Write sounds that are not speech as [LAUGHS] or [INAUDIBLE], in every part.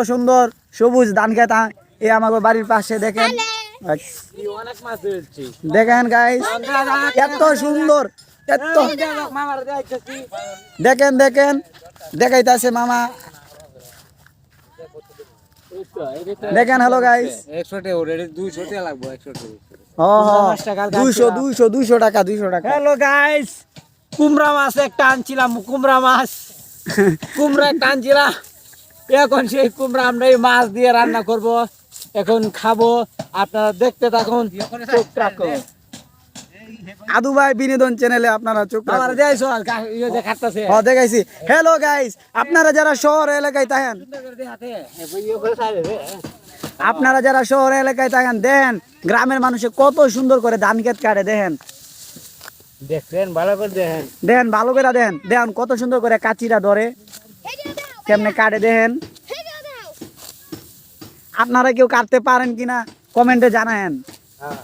সুন্দর সবুজ ধান খেতা এ আমাকে বাড়ির পাশে দেখেন। অনেক মাছ ধরেছি দেখেন গাইস এত সুন্দর এত। দেখেন দেখেন দেখাইতাছে মামা। দেখেন হ্যালো গাইস একশো টাকা ওরে দুইশো টাকা লাগবো একশো টাকা দুইশো দুইশো দুইশো টাকা দুইশো টাকা। হ্যালো গাইস কুমড়া মাছ একটা আনছিলাম কুমড়া মাছ। [LAUGHS] কুমড়া একটা আনছিলাম। এখন সেই কুমড়া আমরা এই মাছ দিয়ে রান্না করব। এখন খাব। আপনারা দেখতে থাকুন। চোখ রাখুন আদু ভাই বিনোদন চ্যানেলে আপনারা চোখ আমার ইয়ে যে দেখাইছি। হ্যালো গাইস আপনারা যারা শহর এলাকায় থাকেন আপনারা যারা শহর এলাকায় থাকেন দেখেন গ্রামের মানুষে কত সুন্দর করে ধান ক্ষেত কাটে দেখেন। দেখছেন ভালো করে দেখেন। দেখেন ভালো করে দেখেন। দেখেন কত সুন্দর করে কাচিরা ধরে। কেমনে কাটে দেখেন? আপনারা কেউ কাটতে পারেন কিনা কমেন্টে জানায়েন। হ্যাঁ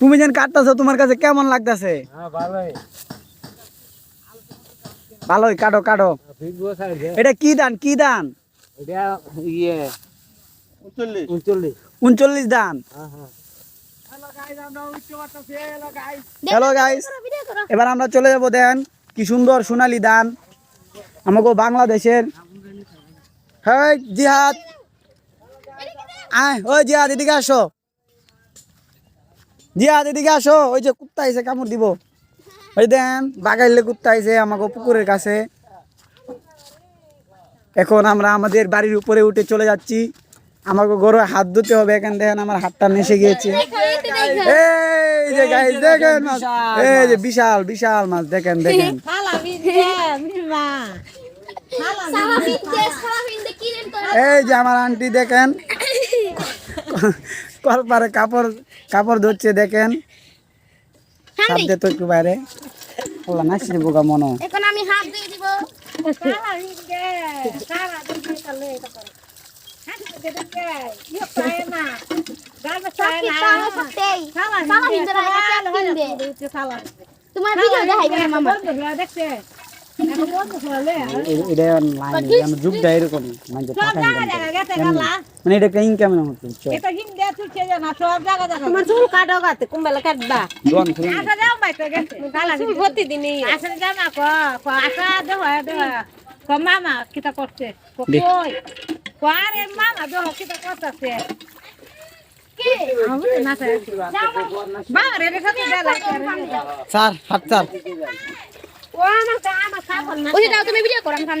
তুমি যেন কাটতেছো তোমার কাছে কেমন লাগতেছে? হ্যাঁ ভালোই। ভালোই কাটো কাটো। এটা কি দান কি দান? এটা ইয়ে উনচল্লিশ। দান। হ্যাঁ হ্যাঁ। হ্যালো গাইস এবার আমরা চলে যাব দেন। কি সুন্দর সোনালি দান। আমাকে বাংলাদেশের। হ্যাঁ জিহাদ। আয় ওই জিহাদ এদিকে আসো। জিহাদ এদিকে আসো। ওই যে কুত্তা আইছে কামড় দিব। ওই দেন বাগাইলে কুত্তা আইছে আমাকে পুকুরের কাছে। এখন আমরা আমাদের বাড়ির উপরে উঠে চলে যাচ্ছি। আমাকে গরু হাত ধুতে হবে এখান দেখেন আমার হাতটা নেসে গিয়েছে এই যে গাইস দেখেন মাছ এই যে বিশাল বিশাল মাছ দেখেন দেখেন এই যে আমার আন্টি দেখেন কলপারে কাপড় কাপড় ধরছে দেখেন সাথে তো একটু বাইরে বোকা মনো এখন আমি হাত দিয়ে দিব মামা এটা লাইন যুগটা এরকম মানে মানে এটা একটা ইনকাম হচ্ছে তোমার চুল কাটো গাতে কুম্বালা কাটবা দোয়ান খুলে প্রতিদিনই আসলে জামা ক আসা দেহ দেহ ক মামা কিতা করছে করতেছে বাবা রে রেখা তো দেলা স্যার হাত স্যার ওই দাও তুমি ভিডিও করো আমি খান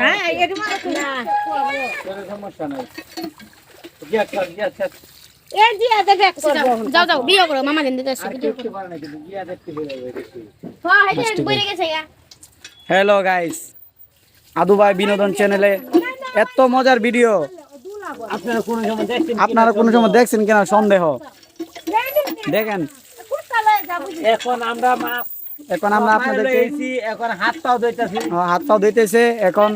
হ্যাঁ এটি না সমস্যা নাই গিয়া চল গিয়া চল এ দিয়া দেখে করব যাও যাও ভিডিও করো মামা দিন দিতে পারে না কিন্তু গিয়া দেখতে পেরে যাবে হ্যাঁ এটা বইরে গেছে গা হ্যালো গাইস আদু ভাই বিনোদন চ্যানেলে এত মজার ভিডিও। আপনারা কোন সময় দেখছেন আপনারা কোনো সময় দেখছেন কিনা? সন্দেহ। দেখেন। এখন আমরা মাছ এখন আমরা আপনাদেরকে এখন হাত পাও দইতাছি ও, হাত পাও ধুইতেছে এখন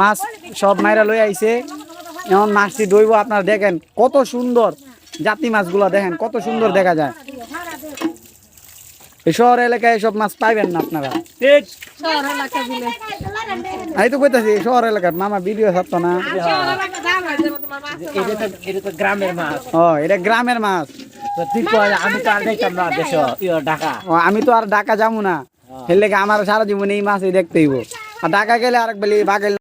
মাছ সব মাইরা লই আইছে। এখন মাছটি দইব আপনারা দেখেন কত সুন্দর জাতি মাছগুলো দেখেন কত সুন্দর দেখা যায়। এই শহর এলাকায় এসব মাছ পাইবেন না আপনারা। ঠিক। আমি তো কইতাছি শহর এলাকার মামা ভিডিও ছাড়তো না। গ্রামের মাছ। ও এটা গ্রামের মাছ। আমি তো আর দেখতাম না দেশ ঢাকা। ও, আমি তো আর ঢাকা যাব না। লেগে আমার সারা জীবন এই মাছই দেখতে হইব। আর ঢাকা গেলে আরেক বেলি বাগাইল